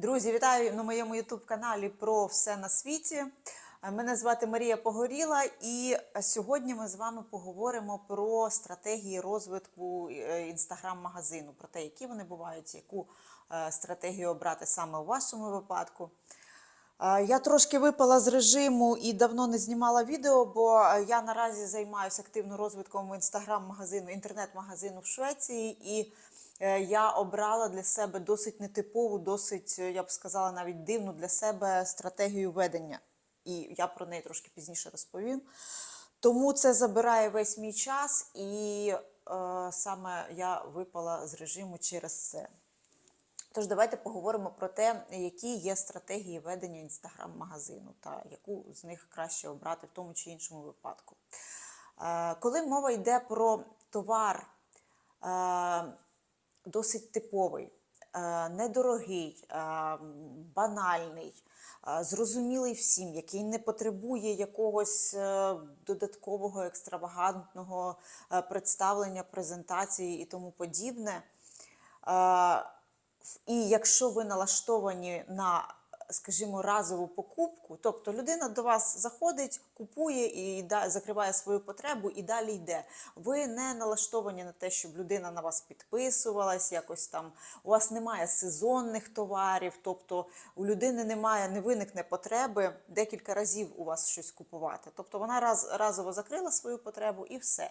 Друзі, вітаю на моєму ютуб-каналі про все на світі. Мене звати Марія Погоріла, і сьогодні ми з вами поговоримо про стратегії розвитку інстаграм-магазину, про те, які вони бувають, яку е, стратегію обрати саме у вашому випадку. Е, Я трошки випала з режиму і давно не знімала відео, бо е, я наразі займаюся активно розвитком інстаграм-магазину, інтернет-магазину в Швеції, і е, я обрала для себе досить нетипову, досить, е, я б сказала, навіть дивну для себе стратегію ведення. І я про неї трошки пізніше розповім. Тому це забирає весь мій час, і е, саме я випала з режиму через це. Тож давайте поговоримо про те, які є стратегії ведення інстаграм-магазину та яку з них краще обрати в тому чи іншому випадку. Е, Коли мова йде про товар е, досить типовий, е, недорогий, е, банальний, е, зрозумілий всім, який не потребує якогось додаткового екстравагантного представлення, презентації і тому подібне. І якщо ви налаштовані на, скажімо, разову покупку, тобто людина до вас заходить, купує і закриває свою потребу і далі йде. Ви не налаштовані на те, щоб людина на вас підписувалась, якось там у вас немає сезонних товарів, тобто у людини немає, не виникне потреби декілька разів у вас щось купувати. Тобто вона раз разово закрила свою потребу і все.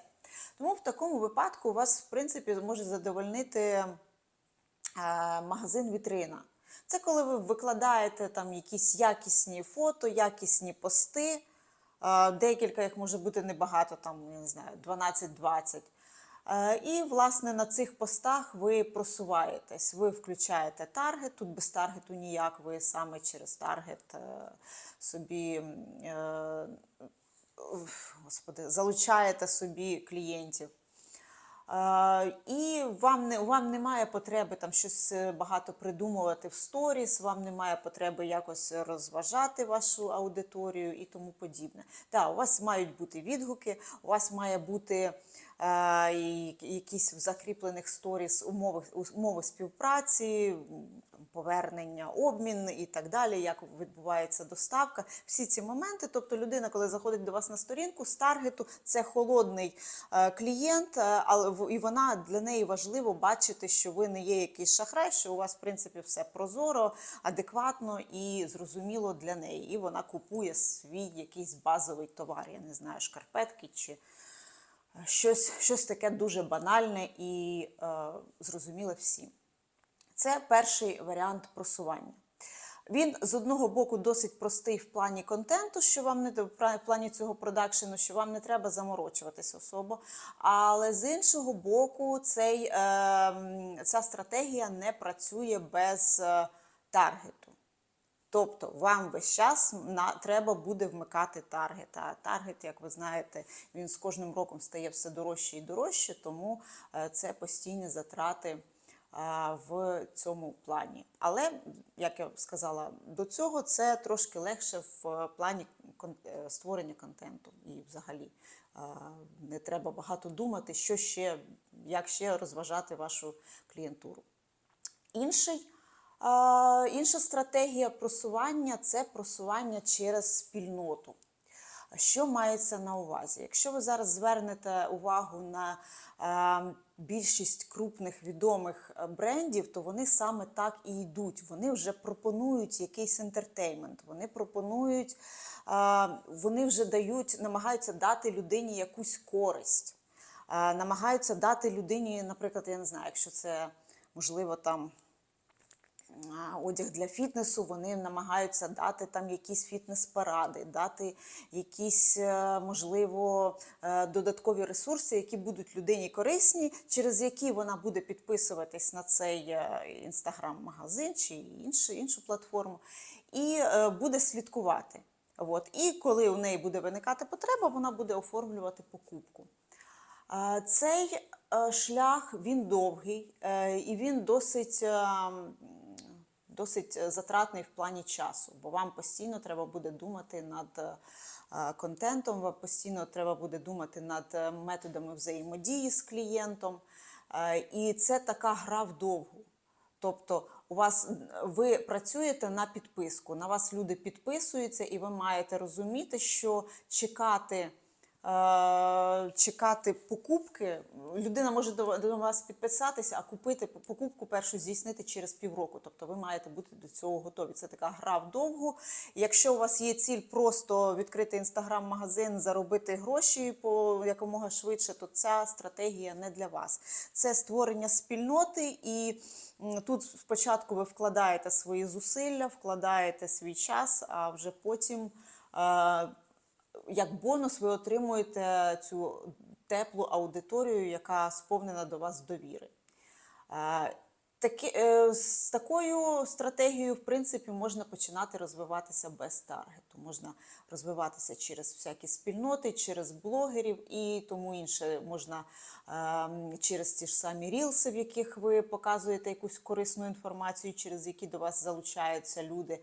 Тому в такому випадку вас, в принципі, може задовольнити е, магазин вітрина. Це коли ви викладаєте там якісь якісні фото, якісні пости. Декілька їх може бути небагато, там, я не знаю, 12-20. Е, І, власне, на цих постах ви просуваєтесь, ви включаєте таргет. Тут без таргету ніяк, ви саме через таргет е, собі е, господи, залучаєте собі клієнтів. І вам не вам немає потреби там щось е, багато придумувати в сторіс, вам немає потреби якось розважати вашу аудиторію і тому подібне. Так, у вас мають бути відгуки, у вас має бути е, якісь в закріплених сторіс умови, умови співпраці, повернення, обмін і так далі, як відбувається доставка. Всі ці моменти. Тобто, людина, коли заходить до вас на сторінку з таргету, це холодний е, клієнт, е, але і вона для неї важливо бачити, що ви не є якийсь шахрай, що у вас, в принципі, все прозоро, адекватно і зрозуміло для неї. І вона купує свій якийсь базовий товар. Я не знаю, шкарпетки чи щось, щось таке дуже банальне і е, зрозуміле всім. Це перший варіант просування. Він з одного боку досить простий в плані контенту, що вам не в плані цього продакшену, що вам не треба заморочуватись особо. Але з іншого боку, цей, е, ця стратегія не працює без е, таргету. Тобто вам весь час на, треба буде вмикати таргет. А таргет, як ви знаєте, він з кожним роком стає все дорожче і дорожче, тому е, це постійні затрати в цьому плані. Але, як я сказала до цього, це трошки легше в плані е, створення контенту. І взагалі не треба багато думати, що ще, як ще розважати вашу клієнтуру. Інший, інша стратегія просування це просування через спільноту. Що мається на увазі? Якщо ви зараз звернете увагу на е, більшість крупних відомих е, брендів, то вони саме так і йдуть. Вони вже пропонують якийсь інтертеймент, вони пропонують, е, вони вже дають, намагаються дати людині якусь користь, намагаються дати людині, наприклад, я не знаю, якщо це можливо там одяг для фітнесу, вони намагаються дати там якісь фітнес-паради, дати якісь, е, можливо, е, додаткові ресурси, які будуть людині корисні, через які вона буде підписуватись на цей е, інстаграм-магазин чи іншу, іншу платформу, і буде слідкувати. От. І коли у неї буде виникати потреба, вона буде оформлювати покупку. Цей шлях він довгий і він досить, е, м, досить затратний в плані часу, бо вам постійно треба буде думати над е, контентом, вам постійно треба буде думати над е, методами взаємодії з клієнтом. Е, І це така гра вдовгу. Тобто у вас ви працюєте на підписку. На вас люди підписуються, і ви маєте розуміти, що чекати. Е, Чекати покупки, людина може до, вас підписатися, а купити покупку першу здійснити через півроку. Тобто ви маєте бути до цього готові. Це така гра вдовгу. Якщо у вас є ціль просто відкрити інстаграм-магазин, заробити гроші по якомога швидше, то ця стратегія не для вас. Це створення спільноти, і тут спочатку ви вкладаєте свої зусилля, вкладаєте свій час, а вже потім. Е, як бонус ви отримуєте цю теплу аудиторію, яка сповнена до вас довіри. Такі, е, з такою стратегією, в принципі, можна починати розвиватися без таргету. Можна розвиватися через всякі спільноти, через блогерів і тому інше. Можна е, через ті ж самі рілси, в яких ви показуєте якусь корисну інформацію, через які до вас залучаються люди. Е,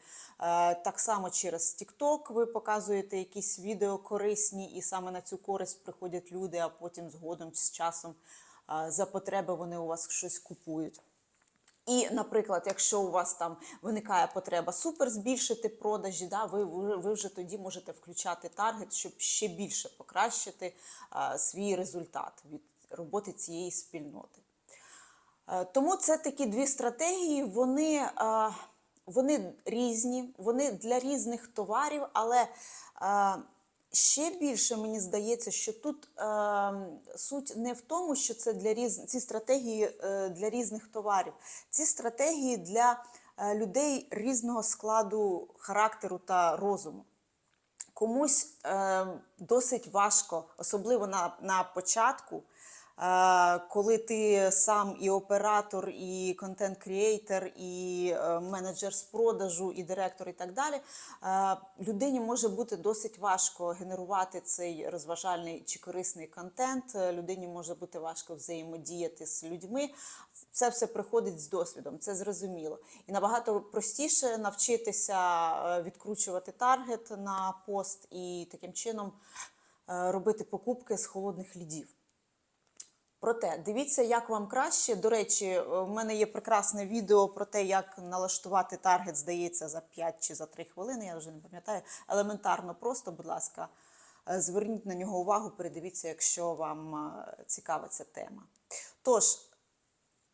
так само через TikTok ви показуєте якісь відео корисні, і саме на цю користь приходять люди, а потім згодом з часом е, за потреби вони у вас щось купують. І, наприклад, якщо у вас там виникає потреба супер збільшити продажі, да, ви, ви, вже тоді можете включати таргет, щоб ще більше покращити а, свій результат від роботи цієї спільноти. Е, Тому це такі дві стратегії, вони, е, вони різні, вони для різних товарів, але е, ще більше мені здається, що тут е, суть не в тому, що це для різ... ці стратегії е, для різних товарів, ці стратегії для е, людей різного складу характеру та розуму. Комусь е, досить важко, особливо на, на початку, коли ти сам і оператор, і контент-кріейтер, і е, менеджер з продажу, і директор, і так далі. Людині може бути досить важко генерувати цей розважальний чи корисний контент. Е, Людині може бути важко взаємодіяти з людьми. Це все приходить з досвідом, це зрозуміло. І набагато простіше навчитися е, відкручувати таргет на пост і таким чином робити покупки з холодних лідів. Проте дивіться, як вам краще. До речі, е, в мене є прекрасне відео про те, як налаштувати таргет, здається, за 5 чи за 3 хвилини. Я вже не пам'ятаю. Елементарно просто, будь ласка, е, зверніть на нього увагу, передивіться, якщо вам е, цікава ця тема. Тож,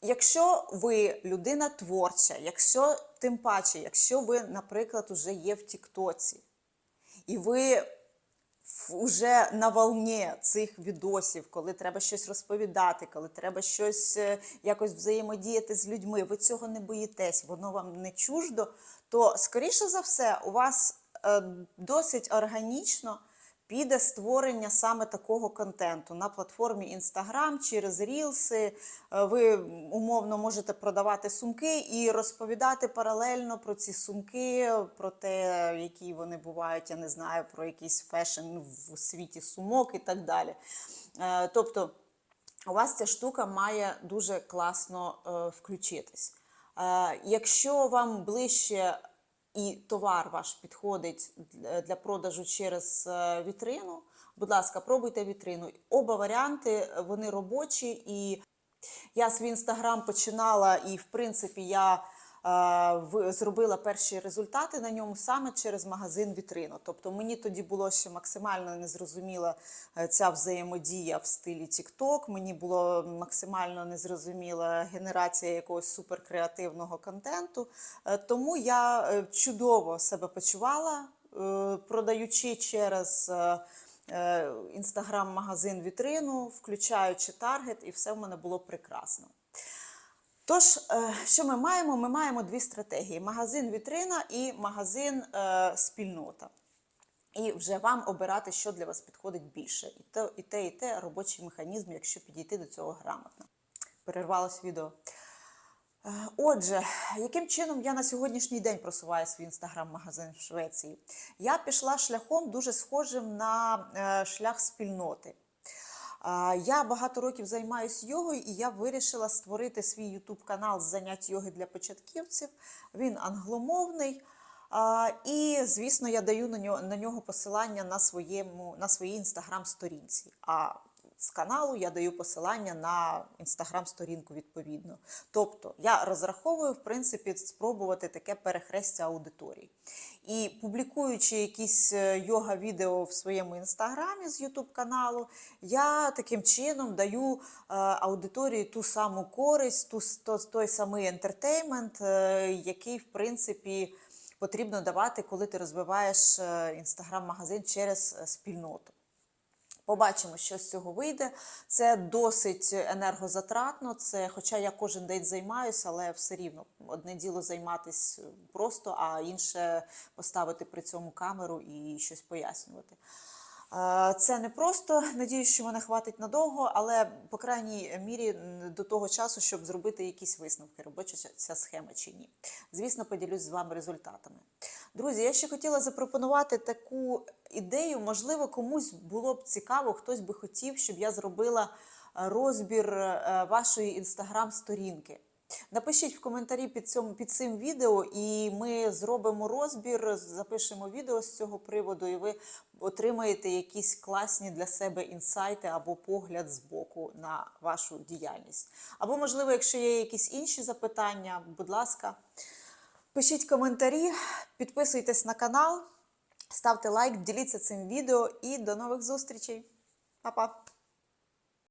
Якщо ви людина творча, якщо тим паче, якщо ви, наприклад, уже є в Тіктоці, і ви вже на волні цих відосів, коли треба щось розповідати, коли треба щось е, якось взаємодіяти з людьми, ви цього не боїтесь, воно вам не чуждо, то скоріше за все, у вас е, досить органічно піде створення саме такого контенту на платформі Instagram через рілси. Е, Ви умовно можете продавати сумки і розповідати паралельно про ці сумки, про те, які вони бувають, я не знаю, про якийсь фешн в світі сумок і так далі. Е, Тобто у вас ця штука має дуже класно е, включитись. Якщо вам ближче і товар ваш підходить для- продажу через е, вітрину, будь ласка, пробуйте вітрину. Оба варіанти е, вони робочі, і я свій інстаграм починала, і в принципі я зробила перші результати на ньому саме через магазин вітрину. Тобто мені тоді було ще максимально незрозуміла е, ця взаємодія в стилі TikTok, Мені було максимально незрозуміла генерація якогось суперкреативного контенту. Е, Тому я е, чудово себе почувала, продаючи через. інстаграм-магазин вітрину, включаючи таргет, і все в мене було прекрасно. Тож, е, що ми маємо? Ми маємо дві стратегії: магазин вітрина і магазин е, спільнота. І вже вам обирати, що для вас підходить більше. І те, і те, і те робочий механізм, якщо підійти до цього грамотно. Перервалось відео. Е, Отже, яким чином я на сьогоднішній день просуваю свій інстаграм-магазин в Швеції? Я пішла шляхом дуже схожим на шлях спільноти. Я багато років займаюся йогою, і я вирішила створити свій ютуб канал з занять йоги для початківців. Він англомовний. І, звісно, я даю на нього посилання на, своєму, на своїй інстаграм-сторінці. А з каналу я даю посилання на інстаграм-сторінку відповідно. Тобто я розраховую, в принципі, спробувати таке перехрестя аудиторії. І публікуючи якісь е, йога-відео в своєму інстаграмі з Ютуб каналу, я таким чином даю е, аудиторії ту саму користь, ту, той самий ентертеймент, е, який, в принципі, потрібно давати, коли ти розвиваєш інстаграм-магазин через спільноту. Побачимо, що з цього вийде. Це досить енергозатратно. Це, хоча я кожен день займаюся, але все рівно одне діло займатися просто, а інше поставити при цьому камеру і щось пояснювати. Це не просто. Надіюсь, що мене хватить надовго, але по крайній мірі до того часу, щоб зробити якісь висновки, робоча ця- ця схема чи ні. Звісно, поділюсь з вами результатами. Друзі, я ще хотіла запропонувати таку ідею. Можливо, комусь було б цікаво, хтось би хотів, щоб я зробила е, розбір е, вашої інстаграм-сторінки. Напишіть в коментарі під цим, під цим відео, і ми зробимо розбір, запишемо відео з цього приводу, і ви отримаєте якісь класні для себе інсайти або погляд з боку на вашу діяльність. Або, можливо, якщо є якісь інші запитання, будь ласка, пишіть коментарі, підписуйтесь на канал, ставте лайк, діліться цим відео і до нових зустрічей. Па-па!